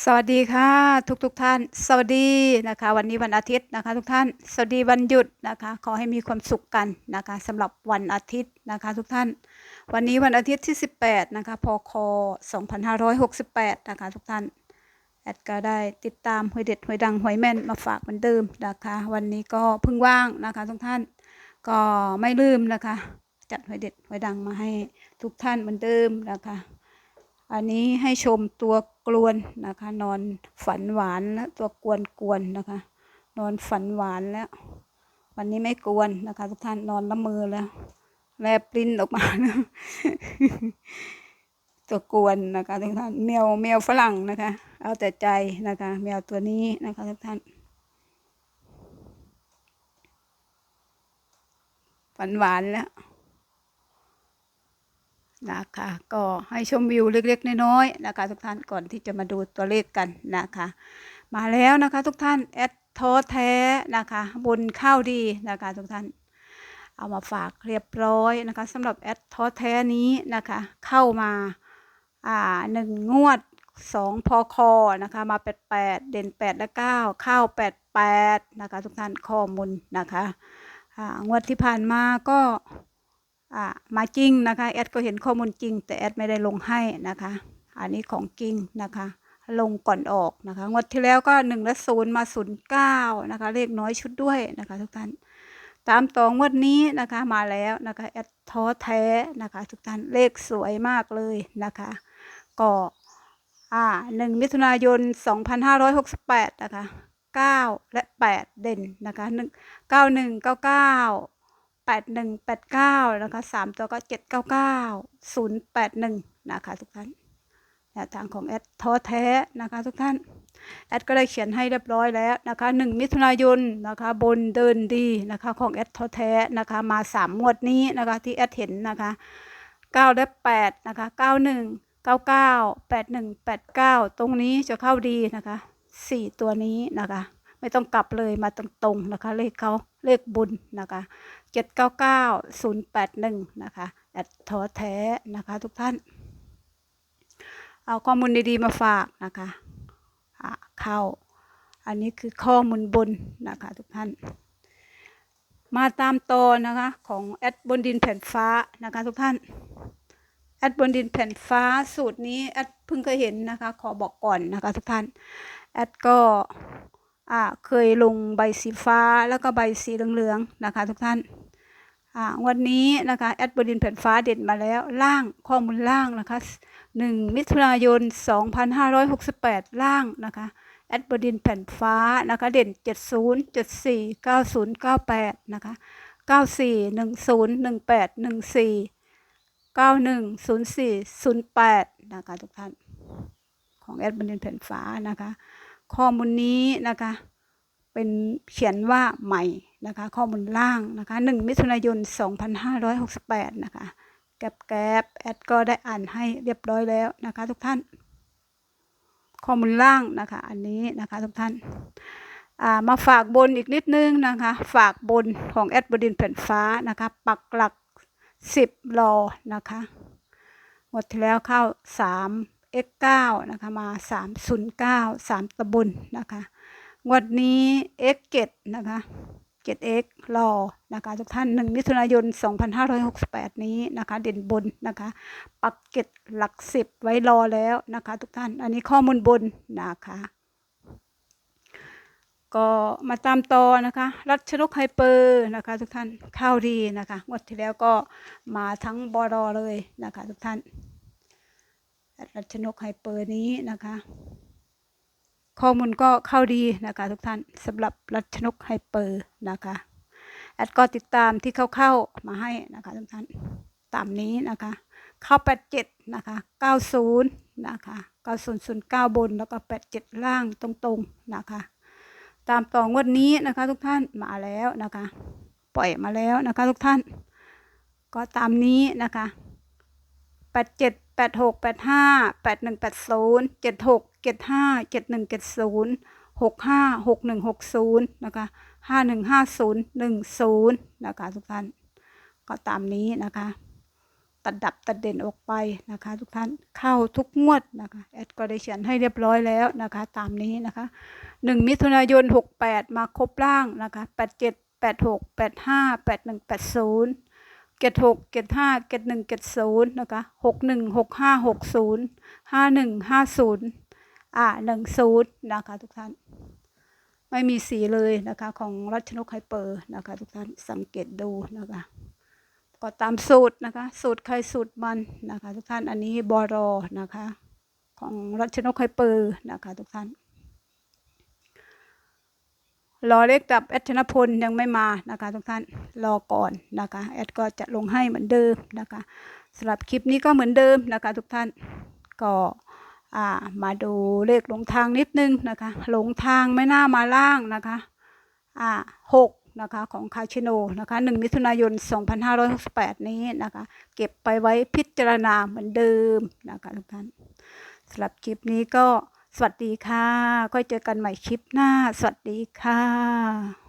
สวัสดีค่ะทุกทุกท่าน สวัสดีนะคะ วันนี้วันอาทิตย์นะคะ ทุกท่าน สวัสดีวันหยุดนะคะ ขอให้มีความสุขกันนะคะสำหรับวันอาทิตย์นะคะ ทุกท่าน วันนี้วันอาทิตย์ที่ 18นะคะพค2568นะคะ ทุกท่านแอดก็ได้ติดตามหวยเด็ดหวยดังหวยแม่นมาฝากเหมือนเดิมนะคะ วันนี้ก็เพิ่งว่างนะคะ ทุกท่านก็ไม่ลืมนะคะ จัดหวยเด็ดหวยดังมาให้ทุกท่านเหมือนเดิมนะคะ อันนี้ให้ชมตัว กลวนนะคะ นอนฝันหวานแล้วตัวกวนกวนนะคะ นอนฝันหวานแล้ว วันนี้ไม่กวนนะคะ ทุกท่านนอนละเมือแล้วแลบลิ้นออกมานะตัวกวนนะคะทุกท่านแมวแมวฝรั่งนะคะ เอาแต่ใจนะคะ แมวตัวนี้นะคะทุกท่านฝันหวานแล้ว นะคะ ก็ให้ชมวิวเล็กๆ น้อยๆนะคะ ทุกท่านก่อนที่จะมาดูตัวเลขกันนะคะ มาแล้วนะคะ ทุกท่านแอดท้อแท้นะคะบนข้าวดีนะคะ ทุกท่าน เอามาฝากเรียบร้อยนะคะสำหรับแอดท้อแท้นี้นะคะ เข้ามาอ่าหนึ่งงวดสองพอคอนะคะมาแปดแปดเด่นแปดและเก้าเข้าแปดแปดนะคะ ทุกท่านข้อมูลนะคะอ่างวดที่ผ่านมาก็ มาจริงนะคะแอดก็เห็นข้อมูลจริง แต่แอดไม่ได้ลงให้นะคะ อันนี้ของจริงนะคะ ลงก่อนออกนะคะงวดที่แล้วก็หนึ่งและศูนย์มาศูนย์เก้านะคะ เลขน้อยชุดด้วยนะคะทุกท่านตามต่องวดนี้นะคะมาแล้วนะคะแอดท้อแท้นะคะ ทุกท่านเลขสวยมากเลยนะคะก็อ่าหนึ่งมิถุนายน 2568 นะคะ 9 และ 8 เด่นนะคะหนึ่ง เก้าหนึ่งเก้าเก้าแปดหนึ่งแปดเก้านะคะสามตัวก็เจ็ดเก้าเก้าศูนย์แปดหนึ่งนะคะทุกท่านแนวทางของแอดท้อแท้นะคะทุกท่าน แอดก็ได้เขียนให้เรียบร้อยแล้วนะคะหนึ่งมิถุนายนนะคะ บนเดินดีนะคะของแอดท้อแท้นะคะ มาสามงวดนี้นะคะที่แอดเห็นนะคะเก้าและแปดนะคะเก้าหนึ่งเก้าเก้าแปดหนึ่งแปดเก้าตรงนี้จะเข้าดีนะคะสี่ตัวนี้นะคะ ไม่ต้องกลับเลยมาตรงๆนะคะ เลขเขาเลขบุญนะคะเจ็ดเก้าเก้าศูนย์แปดหนึ่งนะคะแอดทอแท้นะคะทุกท่าน เอาข้อมูลดีๆมาฝากนะคะอ่าเข้า อันนี้คือข้อมูลบนนะคะทุกท่าน มาตามต่อนะคะของแอดบนดินแผ่นฟ้านะคะทุกท่านแอดบนดินแผ่นฟ้าสูตรนี้แอดเพิ่งเคยเห็นนะคะ ขอบอกก่อนนะคะทุกท่านแอดก็ อ่าเคยลงใบสีฟ้าแล้วก็ใบสีเหลืองๆนะคะ ทุกท่านอ่าวันนี้นะคะแอดบดินแผ่นฟ้าเด่นมาแล้วล่างข้อมูลล่างนะคะ 1 มิถุนายน 2568 ล่างนะคะแอดบดินแผ่นฟ้านะคะเด่น 70 74 90 98 นะคะ 94 10 18 14 91 04 08 นะคะทุกท่าน ของแอดบันเดนแผ่นฟ้านะคะ ข้อมูลนี้นะคะ เป็นเขียนว่าใหม่นะคะ ข้อมูลล่างนะคะ1มิถุนายน 2568 นะคะ แกบแกบแอดก็ได้อ่านให้เรียบร้อยแล้วนะคะ ทุกท่าน ข้อมูลล่างนะคะ อันนี้นะคะทุกท่านามาฝากบนอีกนิดนึงนะคะ ฝากบนของแอดบดินแผ่นฟ้านะคะ ปักหลัก 10รอนะคะ หมดที่แล้วเข้า 3 x 9นะคะมา 309 3ตะบุญนะคะงวดนี้ x 7นะคะ 7x รอนะคะทุกท่าน 1 มิถุนายน 2568 นี้นะคะเด่นบนนะคะปักเก็ตหลักสิบไว้รอแล้วนะคะทุกท่านอันนี้ข้อมูลบนนะคะก็มาตามต่อนะคะ รัชนกไฮเปอร์นะคะทุกท่านข้าวดีนะคะงวดที่แล้วก็มาทั้งบอรอเลยนะคะทุกท่าน รัชนกไฮเปอร์นี้นะคะ ข้อมูลก็เข้าดีนะคะทุกท่านสำหรับรัชนกไฮเปอร์นะคะแอดก็ติดตามที่เข้าๆมาให้นะคะทุกท่านตามนี้นะคะ เข้า 87 นะคะ 90 นะคะ 9009 บนแล้วก็ 87 ล่างตรงๆนะคะ ตามต่องวดนี้นะคะทุกท่านมาแล้วนะคะ ปล่อยมาแล้วนะคะทุกท่าน ก็ตามนี้นะคะ แปดเจ็ดแปดหกแปดห้าแปดหนึ่งแปดศูนย์เจ็ดหกเจ็ดห้าเจ็ดหนึ่งเจ็ดศูนย์หกห้าหกหนึ่งหกศูนย์นะคะห้าหนึ่งห้าศูนย์หนึ่งศูนย์นะคะทุกท่าน ก็ตามนี้นะคะ ตัดดับตัดเด่นออกไปนะคะ ทุกท่านเข้าทุกงวดนะคะแอดก็ได้เขียนให้เรียบร้อยแล้วนะคะ ตามนี้นะคะหนึ่งมิถุนายนหกแปดมาครบร่างนะคะแปดเจ็ดแปดหกแปดห้าแปดหนึ่งแปดศูนย์ เกตหกเกตห้าเกตหนึ่งเกตศูนย์นะคะหกหนึ่งหกห้าหกศูนย์ห้าหนึ่งห้าศูนย์อ่าหนึ่งศูนย์นะคะทุกท่าน ไม่มีสีเลยนะคะของรัชนกไฮเปอร์นะคะทุกท่านสังเกตดูนะคะก็ตามสูตรนะคะ สูตรใครสูตรมันนะคะ ทุกท่านอันนี้บอรอนะคะ ของรัชนกไฮเปอร์นะคะ ทุกท่าน รอเลขกับแอดชนพลยังไม่มานะคะทุกท่านรอก่อนนะคะแอดก็จะลงให้เหมือนเดิมนะคะสำหรับคลิปนี้ก็เหมือนเดิมนะคะ ทุกท่านก็มาดูเลขหลงทางนิดนึงนะคะหลงทางไม่น่ามาล่างนะคะอ่าหกนะคะของคาชิโนนะคะหนึ่งมิถุนายน 2568 นี้นะคะเก็บไปไว้พิจารณาเหมือนเดิมนะคะทุกท่านสำหรับคลิปนี้ก็ สวัสดีค่ะ ก็เจอกันใหม่คลิปหน้า สวัสดีค่ะ